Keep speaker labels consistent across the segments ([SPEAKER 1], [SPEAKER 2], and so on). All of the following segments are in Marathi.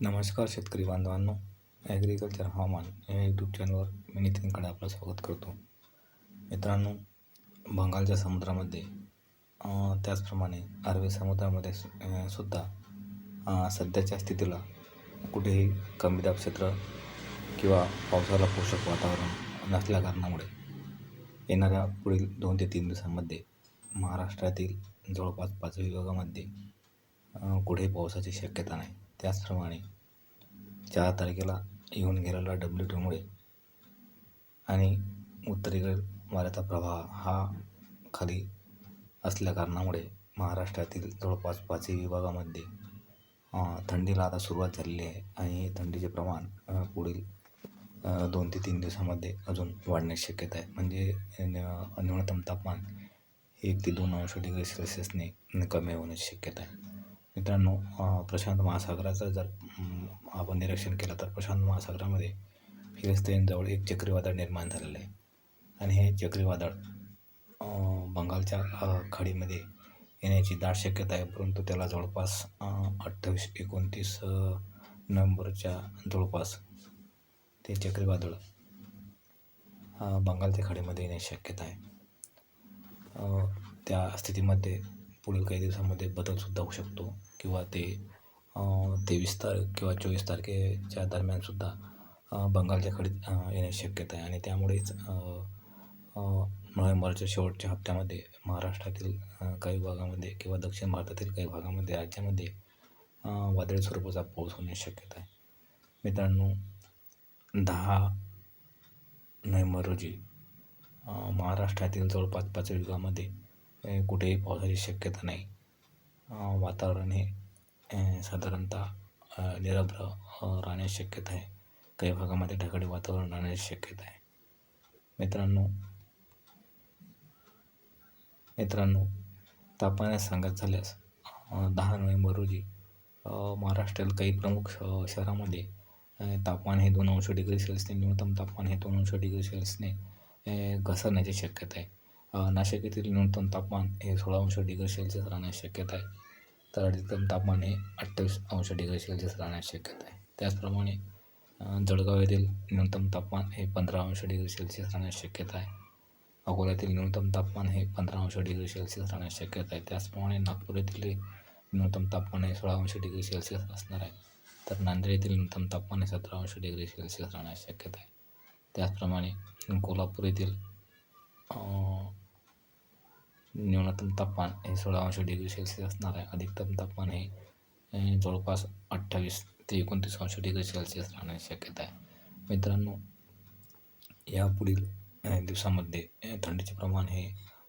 [SPEAKER 1] नमस्कार शेतकरी बांधवांनो ॲग्रिकल्चर हवामान या यूट्यूब चॅनलवर मी नितीनकडे आपलं स्वागत करतो. मित्रांनो बंगालच्या समुद्रामध्ये त्याचप्रमाणे अरबी समुद्रामध्ये सु- सुद्धा सध्याच्या स्थितीला कुठेही कमी दाब क्षेत्र किंवा पावसाला पोषक वातावरण नसल्या कारणामुळे येणाऱ्या पुढील दोन ते तीन दिवसांमध्ये महाराष्ट्रातील जवळपास पाच विभागामध्ये कुठेही पावसाची शक्यता नाही. त्याचप्रमाणे चार तारखेला येऊन गेलेला डब्ल्यू टूमुळे आणि उत्तरेकडील वाऱ्याचा प्रवाह हा खाली असल्या कारणामुळे महाराष्ट्रातील जवळपास पाचही विभागामध्ये थंडीला आता सुरुवात झालेली आहे. आणि थंडीचे प्रमाण पुढील दोन ते तीन दिवसामध्ये अजून वाढण्याची शक्यता आहे. म्हणजे न्यूनतम तापमान एक ते दोन अंश डिग्री सेल्सिअसने कमी होण्याची शक्यता आहे. मित्रांनो प्रशांत महासागराचं जर आपण निरीक्षण केलं तर प्रशांत महासागरामध्ये फिलिस्तीनजवळ एक चक्रीवादळ निर्माण झालेलं आहे. आणि हे चक्रीवादळ बंगालच्या खाडीमध्ये येण्याची दाट शक्यता आहे. परंतु त्याला जवळपास अठ्ठावीस एकोणतीस नोव्हेंबरच्या जवळपास ते चक्रीवादळ बंगालच्या खाडीमध्ये येण्याची शक्यता आहे. त्या स्थितीमध्ये पुढील काही दिवसांमध्ये बदलसुद्धा होऊ शकतो. किंवा ते तेवीस तारीख किंवा चोवीस तारखेच्या दरम्यानसुद्धा बंगालच्या खाडीत येण्याची शक्यता आहे. आणि त्यामुळेच नोव्हेंबरच्या शेवटच्या हप्त्यामध्ये महाराष्ट्रातील काही भागामध्ये किंवा दक्षिण भारतातील काही भागामध्ये राज्यामध्ये वादळी स्वरूपाचा पाऊस होण्याची शक्यता आहे. मित्रांनो दहा नोव्हेंबर रोजी महाराष्ट्रातील जवळपास पाच विभागामध्ये कुठेही पावसाची शक्यता नाही. वातावरण हे साधारणतः निरभ्र राहण्याची शक्यता आहे. काही भागामध्ये ढगाळी वातावरण राहण्याची शक्यता आहे. मित्रांनो मित्रांनो तापमानात सांगत झाल्यास दहा नोव्हेंबर रोजी महाराष्ट्रातील काही प्रमुख श- शहरामध्ये तापमान हे दोन अंश डिग्री सेल्सिअसने न्यूनतम तापमान हे दोन अंश डिग्री सेल्सिअसने घसरण्याची शक्यता आहे. नाशिक येथील न्यूनतम तापमान हे सोळा अंश डिग्री सेल्सिअस राहण्याची शक्यता आहे. तर अधिकतम तापमान हे अठ्ठावीस अंश डिग्री सेल्सिअस राहण्याची शक्यता आहे. त्याचप्रमाणे जळगाव येथील न्यूनतम तापमान हे पंधरा अंश डिग्री सेल्सिअस राहण्याची शक्यता आहे. अकोल्यातील न्यूनतम तापमान हे पंधरा अंश डिग्री सेल्सिअस राहण्याची शक्यता आहे. त्याचप्रमाणे नागपूर येथील न्यूनतम तापमान हे सोळा अंश डिग्री सेल्सिअस असणार आहे. तर नांदेड येथील न्यूनतम तापमान हे सतरा अंश डिग्री सेल्सिअस राहण्याची शक्यता आहे. त्याचप्रमाणे कोल्हापूर येथील न्यूनतम तापमान हे सोळा अंश डिग्री सेल्सिअस असणार आहे. अधिकतम तापमान हे जवळपास अठ्ठावीस ते एकोणतीस अंश डिग्री सेल्सिअस राहण्याची शक्यता आहे. मित्रांनो या पुढील दिवसामध्ये थंडीचे प्रमाण हे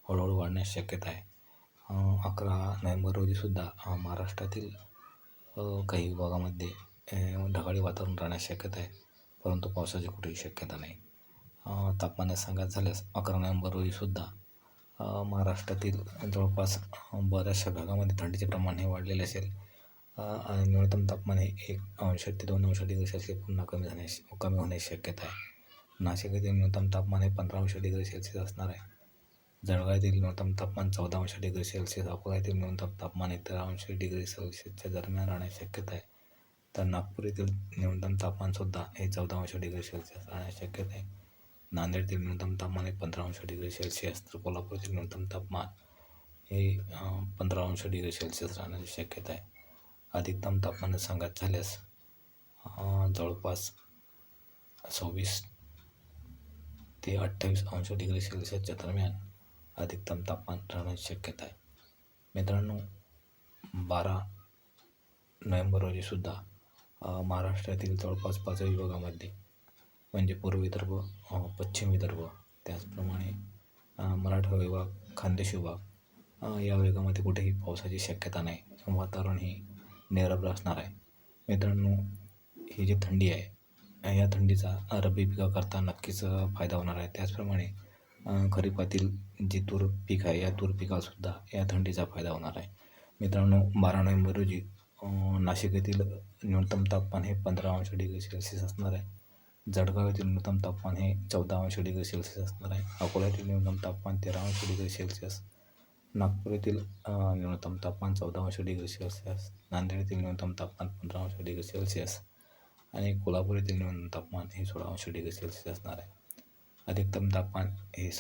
[SPEAKER 1] हळूहळू वाढण्याची शक्यता आहे. अकरा नोव्हेंबर रोजीसुद्धा महाराष्ट्रातील काही विभागामध्ये ढगाळी वातावरण राहण्याची शक्यता आहे. परंतु पावसाची कुठेही शक्यता नाही. तापमानात सांगायचं झाल्यास अकरा नोव्हेंबर रोजीसुद्धा महाराष्ट्रातील जवळपास बऱ्याचशा भागामध्ये थंडीचे प्रमाण हे वाढलेले असेल. आणि न्यूनतम तापमान हे एक अंश ते दोन अंश डिग्री सेल्सिअस पुन्हा कमी जाण्याची कमी होण्याची शक्यता आहे. नाशिक येथील न्यूनतम तापमान हे पंधरा अंश डिग्री सेल्सिअस असणार आहे. जळगाव येथील न्यूनतम तापमान चौदा अंश डिग्री सेल्सिअस अकोला येथील न्यूनतम तापमान हे तेरा अंश डिग्री सेल्सिअसच्या दरम्यान राहण्याची शक्यता आहे. तर नागपूर येथील न्यूनतम तापमानसुद्धा हे चौदा अंश डिग्री सेल्सिअस राहण्याची शक्यता आहे. नांदेडतील न्यूनतम तापमान हे पंधरा अंश डिग्री सेल्सिअस तर कोल्हापूरचे न्यूनतम तापमान हे पंधरा अंश डिग्री सेल्सिअस राहण्याची शक्यता आहे. अधिकतम तापमान सांगत झाल्यास जवळपास सव्वीस ते अठ्ठावीस अंश डिग्री सेल्सिअसच्या दरम्यान अधिकतम तापमान राहण्याची शक्यता आहे. मित्रांनो बारा नोव्हेंबर रोजीसुद्धा महाराष्ट्रातील जवळपास पाच विभागामध्ये म्हणजे पूर्व विदर्भ पश्चिम विदर्भ त्याचप्रमाणे मराठा विभाग खानदेश विभाग या विभागामध्ये कुठेही पावसाची शक्यता नाही. वातावरण हे निरभ्र असणार आहे. मित्रांनो ही जी थंडी आहे या थंडीचा रब्बी पिकाकरता नक्कीच फायदा होणार आहे. त्याचप्रमाणे खरीपातील जी तूर पीक आहे या तूर पिकासुद्धा या थंडीचा फायदा होणार आहे. मित्रांनो बारा नोव्हेंबर रोजी नाशिक येथील न्यूनतम तापमान हे पंधरा अंश डिग्री सेल्सिअस असणार आहे. जळगाव येथील न्यूनतम तापमान हे चौदा अंश डिग्री सेल्सिअस असणार आहे. अकोला येथील न्यूनतम तापमान तेरा अंश डिग्री सेल्सिअस नागपूर येथील न्यूनतम तापमान चौदा अंश डिग्री सेल्सिअस नांदेड येथील न्यूनतम तापमान पंधरा अंश डिग्री सेल्सिअस आणि कोल्हापूर येथील न्यूनतम तापमान हे सोळा अंश डिग्री सेल्सिअस असणार आहे. अधिकतम तापमान हे